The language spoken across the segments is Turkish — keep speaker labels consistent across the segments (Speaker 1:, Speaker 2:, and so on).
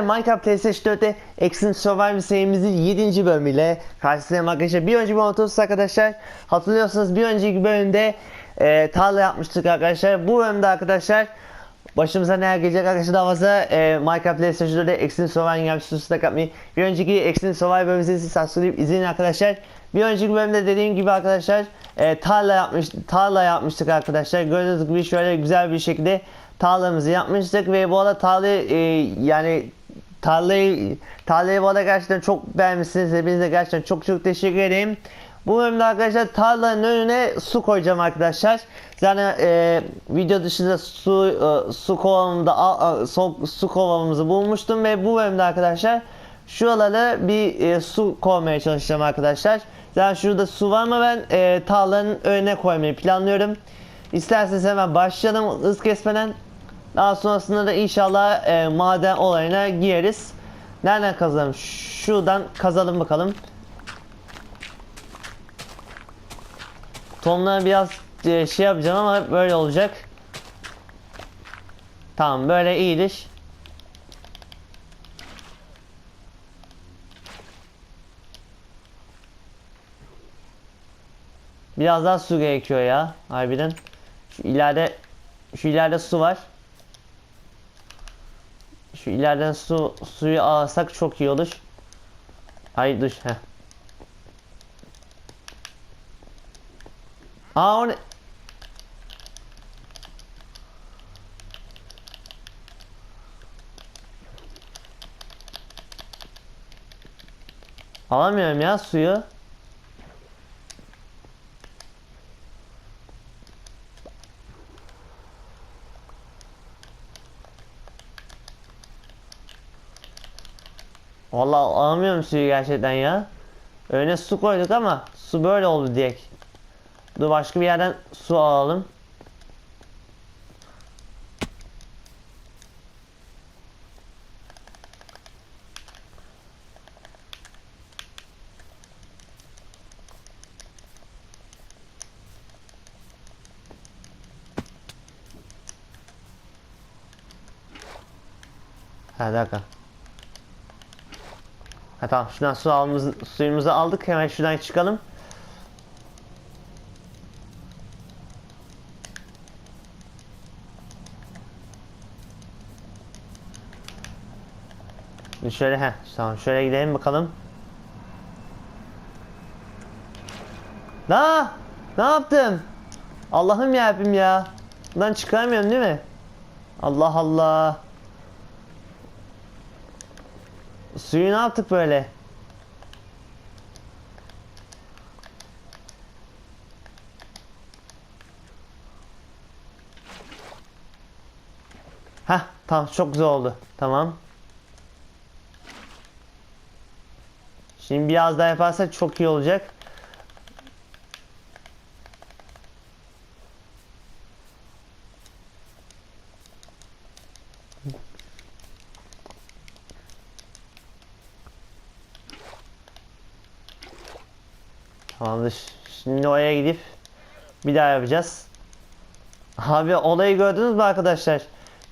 Speaker 1: Minecraft TS4'te Extreme Survival serimizin 7. bölümüyle karşınızdayım arkadaşlar. Bir önceki bölümde arkadaşlar hatırlıyorsanız bir önceki bölümde e, tarla yapmıştık arkadaşlar. Bu bölümde arkadaşlar başımıza neler gelecek arkadaşlar daha fazla e, Minecraft TS4'te Extreme Survival yapmıştık yapmayı. Bir önceki Extreme Survival bölümümüzü subscribe izleyin arkadaşlar. Bir önceki bölümde dediğim gibi arkadaşlar e, tarla yapmış tarla yapmıştık arkadaşlar. Gördüğünüz gibi şöyle güzel bir şekilde tarlamızı yapmıştık ve bu arada tarlayı e, yani tarlayı tarlayı arada gerçekten çok beğenmişsiniz. Hepinize gerçekten çok çok teşekkür ederim. Bu bölümde arkadaşlar tarlanın önüne su koyacağım arkadaşlar. Zaten e, video dışında su e, su kovamında a- su, su kovamızı bulmuştum ve bu bölümde arkadaşlar şuralara bir e, su koymaya çalışacağım arkadaşlar. Zaten şurada su var ama ben e, tarlanın önüne koymayı planlıyorum. İsterseniz hemen başlayalım hız kesmeden. Daha sonrasında da inşallah e, maden olayına gireriz. Nereden kazalım? Şuradan kazalım bakalım. Tonları biraz e, şey yapacağım ama böyle olacak. Tamam böyle iyidir. Biraz daha su gerekiyor ya harbiden. Şu ileride şu ileride su var. Şu ileriden su suyu alsak çok iyi olur. Ay dur heh. Aa o? Alamıyorum ya suyu. Vallahi alamıyorum suyu gerçekten ya. Önüne su koyduk ama su böyle oldu direkt. Dur başka bir yerden su alalım. Ha dakika. Ha tamam şuradan su alımızı, suyumuzu aldık hemen şuradan çıkalım. Şöyle he tamam şöyle gidelim bakalım. La ne yaptım? Allah'ım yarabbim ya. Buradan çıkaramıyorum değil mi? Allah Allah. Suyu ne yaptık böyle? Heh tamam çok güzel oldu. Tamam. Şimdi biraz daha yaparsak çok iyi olacak. Tamamdır. Şimdi oraya gidip bir daha yapacağız. Abi olayı gördünüz mü arkadaşlar?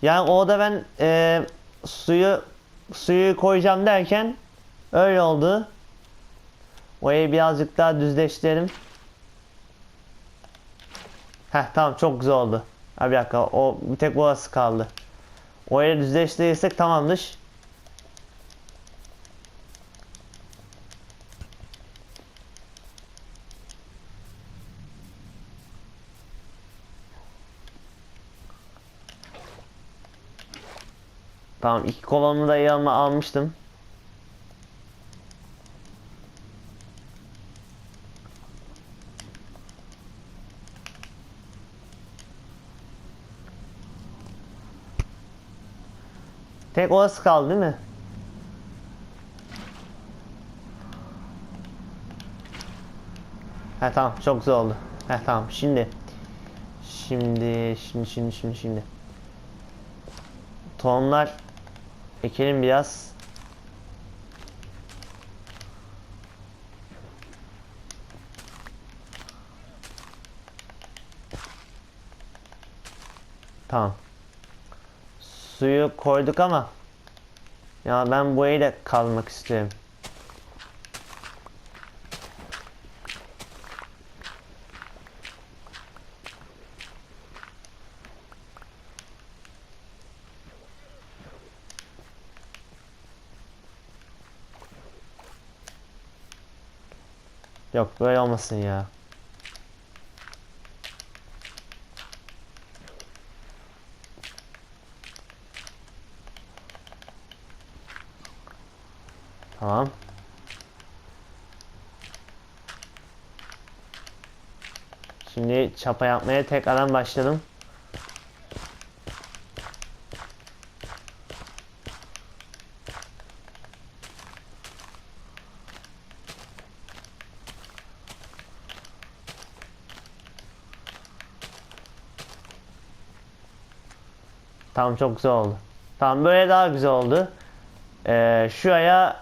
Speaker 1: Yani orada ben e, suyu suyu koyacağım derken öyle oldu. Orayı birazcık daha düzleştirelim. Heh tamam çok güzel oldu. Abi bir dakika o bir tek burası kaldı. Orayı düzleştirirsek tamamdır. Tamam iki kolonumu da yanıma almıştım. Tek orası kaldı değil mi? Ha tamam çok güzel oldu. Ha tamam şimdi. Şimdi şimdi şimdi şimdi şimdi. Tohumlar ekelim biraz. Tamam. Suyu koyduk ama Ya ben bu evde kalmak istiyorum. Yok böyle olmasın ya. Tamam. Şimdi çapa yapmaya tekrardan başladım. Tamam çok güzel oldu. Tamam böyle daha güzel oldu. Ee, şuraya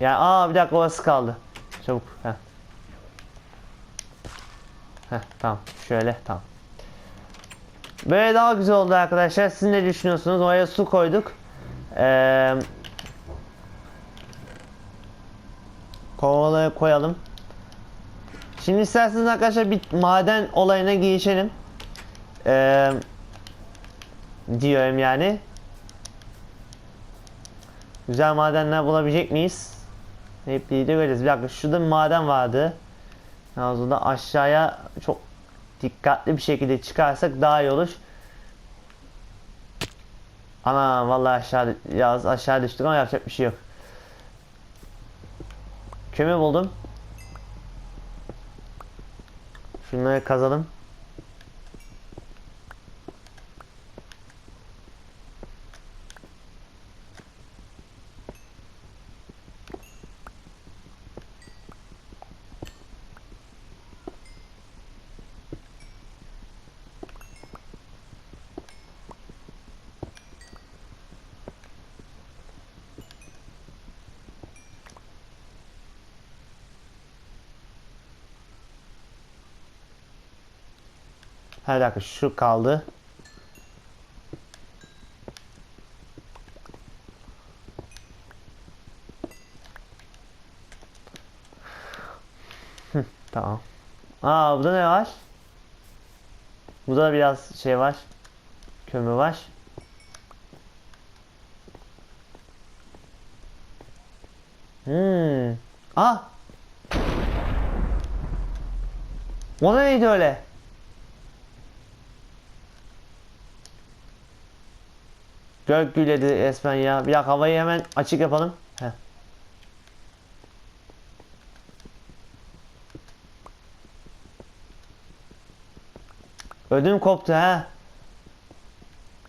Speaker 1: ya aa bir dakika orası kaldı. Çabuk. Heh. Heh, tamam. Şöyle tamam. Böyle daha güzel oldu arkadaşlar. Siz ne düşünüyorsunuz? Oraya su koyduk. Ee, kovaları koyalım. Şimdi isterseniz arkadaşlar bir maden olayına girişelim. Ee, diyorum yani. Güzel madenler bulabilecek miyiz? Hep birlikte göreceğiz. Bir dakika şurada bir maden vardı. Yalnız o da aşağıya çok dikkatli bir şekilde çıkarsak daha iyi olur. Ana vallahi aşağı yaz aşağı düştük ama yapacak bir şey yok. Kömür buldum. Şunları kazalım. Her dakika şu kaldı. Tamam. Aa burada ne var? Burada da biraz şey var. Kömür var. Hmm. Ah! O da neydi öyle? Gök güledi resmen ya. Bir dakika havayı hemen açık yapalım. Heh. Ödüm koptu ha.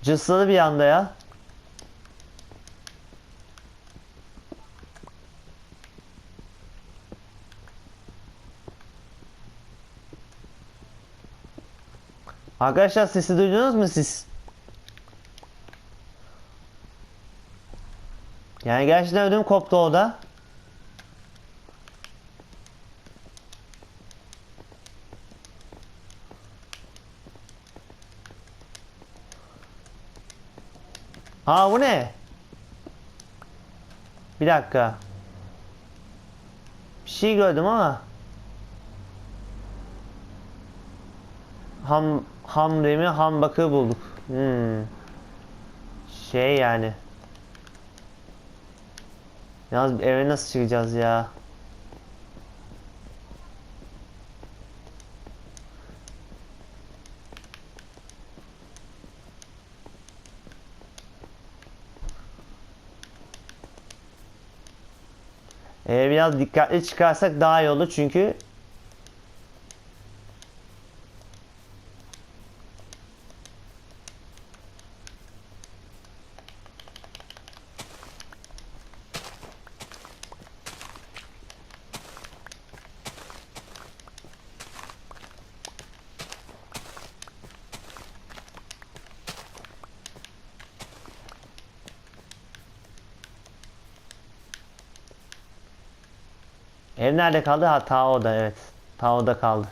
Speaker 1: Cısladı bir anda ya. Arkadaşlar sesi duydunuz mu siz? Yani gerçekten ödüm koptu orada. Aa bu ne? Bir dakika. Bir şey gördüm ama. Ham ham demi ham bakır bulduk. Hmm. Şey yani. Yalnız eve nasıl çıkacağız ya? Ee, biraz dikkatli çıkarsak daha iyi olur çünkü Ev nerede kaldı? Ha Tao'da evet. Tao'da kaldı.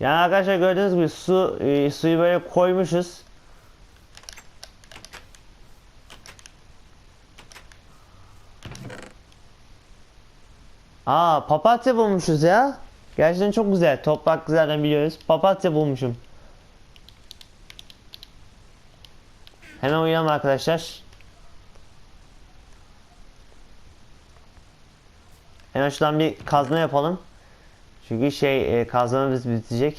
Speaker 1: Yani arkadaşlar gördüğünüz gibi su e, suyu böyle koymuşuz. Aa papatya bulmuşuz ya. Gerçekten çok güzel. Toprak zaten biliyoruz. Papatya bulmuşum. Hemen uyuyalım arkadaşlar. Hemen şuradan bir kazma yapalım. Çünkü şey e, kazmamız bitecek.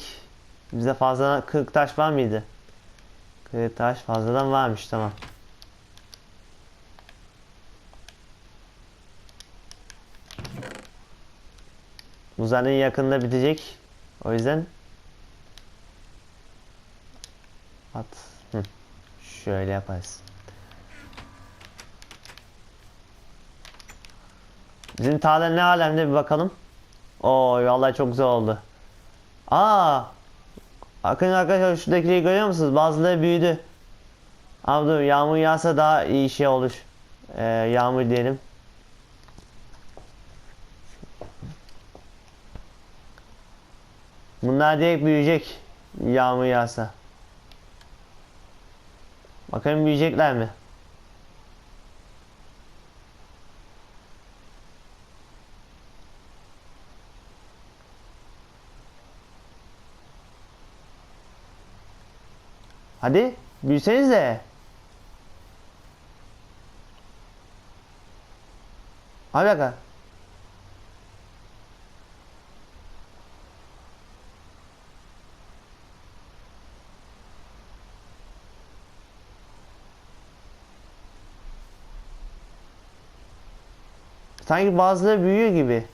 Speaker 1: Bize fazla 40 taş var mıydı? 40 taş fazladan varmış tamam. Uzanın yakında bitecek. O yüzden at. Hı. Şöyle yaparız. Bizim tarla ne alemde bir bakalım. Oo vallahi çok güzel oldu. Aa! Bakın arkadaşlar şuradakileri görüyor musunuz? Bazıları büyüdü. Abi dur yağmur yağsa daha iyi şey olur. Ee, yağmur diyelim. Bunlar direkt büyüyecek. Yağmur yağsa. Bakalım büyüyecekler mi? Hadi büyüsenize. Hadi bakalım. Sanki bazıları büyüyor gibi.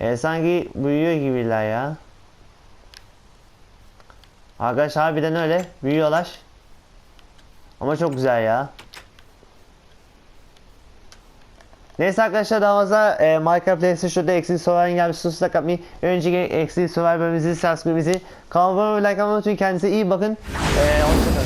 Speaker 1: E sanki büyüyor gibiler ya. Arkadaşlar harbiden öyle. Büyüyorlar. Ama çok güzel ya. Neyse arkadaşlar daha fazla e, Minecraft şurada eksiği soran gelmiş susla kapmayı. Önceki eksiği soran bölümümüzü, subscribe'imizi. Kanalıma abone olmayı, like atmayı unutmayın. Kendinize iyi bakın. E, hoşçakalın.